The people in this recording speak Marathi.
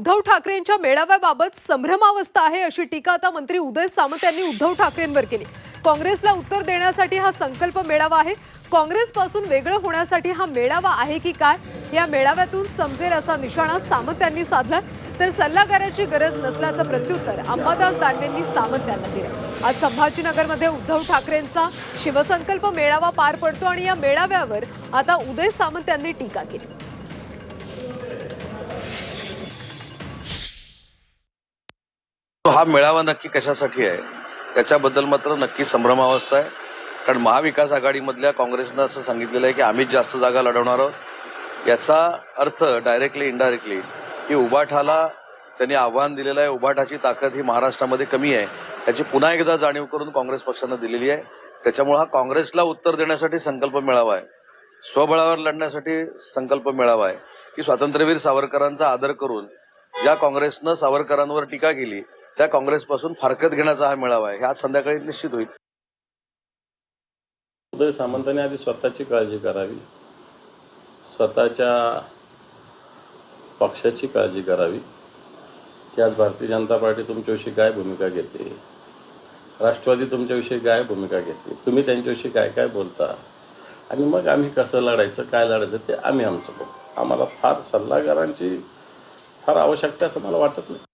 उद्धव ठाकरेंच्या मेळाव्याबाबत संभ्रमावस्था आहे अशी टीका आता मंत्री उदय सामंत यांनी उद्धव ठाकरेंवर केली. काँग्रेसला उत्तर देण्यासाठी हा संकल्प मेळावा आहे. काँग्रेसपासून वेगळं होण्यासाठी हा मेळावा आहे की काय? या मेळाव्यातून समजेल असा निशाणा सामंत यांनी साधला. तर सल्लागाराची गरज नसल्याचं प्रत्युत्तर अंबादास दानवेंनी सामंत यांना दिलं. आज संभाजीनगरमध्ये उद्धव ठाकरेंचा शिवसंकल्प मेळावा पार पडतो आणि या मेळाव्यावर आता उदय सामंत यांनी टीका केली. हा मेळावा नक्की कशासाठी आहे? त्याच्याबद्दल मात्र नक्की संभ्रमावस्था आहे. कारण महाविकास आघाडीमधल्या काँग्रेसनं असं सांगितलेलं आहे की आम्हीच जास्त जागा लढवणार आहोत. याचा अर्थ डायरेक्टली इनडायरेक्टली की उबाठाला त्यांनी आव्हान दिलेलं आहे. उबाठाची ताकद ही महाराष्ट्रामध्ये कमी आहे. त्याची पुन्हा एकदा जाणीव करून काँग्रेस पक्षानं दिलेली आहे. त्याच्यामुळे हा काँग्रेसला उत्तर देण्यासाठी संकल्प मिळावा आहे. स्वबळावर लढण्यासाठी संकल्प मिळावा आहे. की स्वातंत्र्यवीर सावरकरांचा आदर करून ज्या काँग्रेसनं सावरकरांवर टीका केली त्या काँग्रेसपासून फारकत घेण्याचा हा मेळावा आहे. हे आज संध्याकाळी निश्चित होईल. उदय सामंतांनी आधी स्वतःची काळजी करावी. स्वतःच्या पक्षाची काळजी करावी. की आज भारतीय जनता पार्टी तुमच्याविषयी काय भूमिका घेते? राष्ट्रवादी तुमच्याविषयी काय भूमिका घेते? तुम्ही त्यांच्याविषयी काय काय बोलता? आणि मग आम्ही कसं लढायचं काय लढायचं ते आम्ही आमचं बघू. आम्हाला फार सल्लागारांची फार आवश्यकता असं मला वाटत नाही.